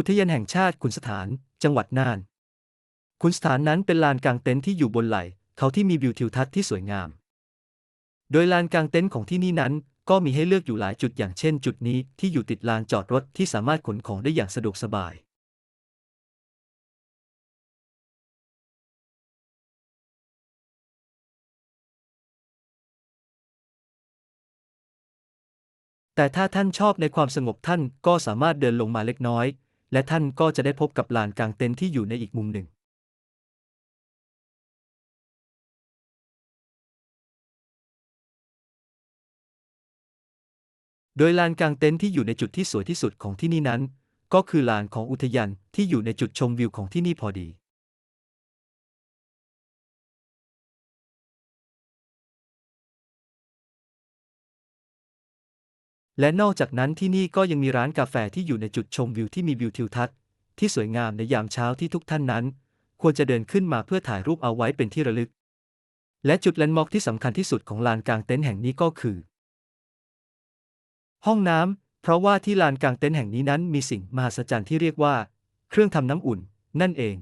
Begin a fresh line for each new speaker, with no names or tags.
อุทยานแห่งชาติขุนสถาน จังหวัดน่าน ขุนสถานนั้นเป็นลานกางเต็นท์ที่อยู่บนไหล่เขาที่มีวิวทิวทัศน์ที่สวยงาม โดยลานกางเต็นท์ของที่นี่นั้น ก็มีให้เลือกอยู่หลายจุดอย่างเช่น จุดนี้ที่อยู่ติดลานจอดรถที่สามารถขนของได้อย่างสะดวกสบาย แต่ถ้าท่านชอบในความสงบท่านก็สามารถเดินลงมาเล็กน้อย และท่านก็จะได้พบกับลานกลางเต็นท์ที่อยู่ในอีกมุมหนึ่ง โดยลานกลางเต็นท์ที่อยู่ในจุดที่สวยที่สุดของที่นี่นั้น ก็คือลานของอุทยานที่อยู่ในจุดชมวิวของที่นี่พอดี และนอกจากนั้นที่นี่ก็ยังมีร้านกาแฟที่อยู่ในจุดชมวิวที่มีวิวทิวทัศน์ที่สวยงามในยามเช้าที่ทุกท่านนั้น ควรจะเดินขึ้นมาเพื่อถ่ายรูปเอาไว้เป็นที่ระลึก และจุดแลนด์มาร์คที่สำคัญที่สุดของลานกลางเต็นท์แห่งนี้ก็คือ ห้องน้ำเพราะว่าที่ลานกลางเต็นท์แห่งนี้นั้นมีสิ่งมหัศจรรย์ที่เรียกว่า เครื่องทำน้ำอุ่น นั่นเอง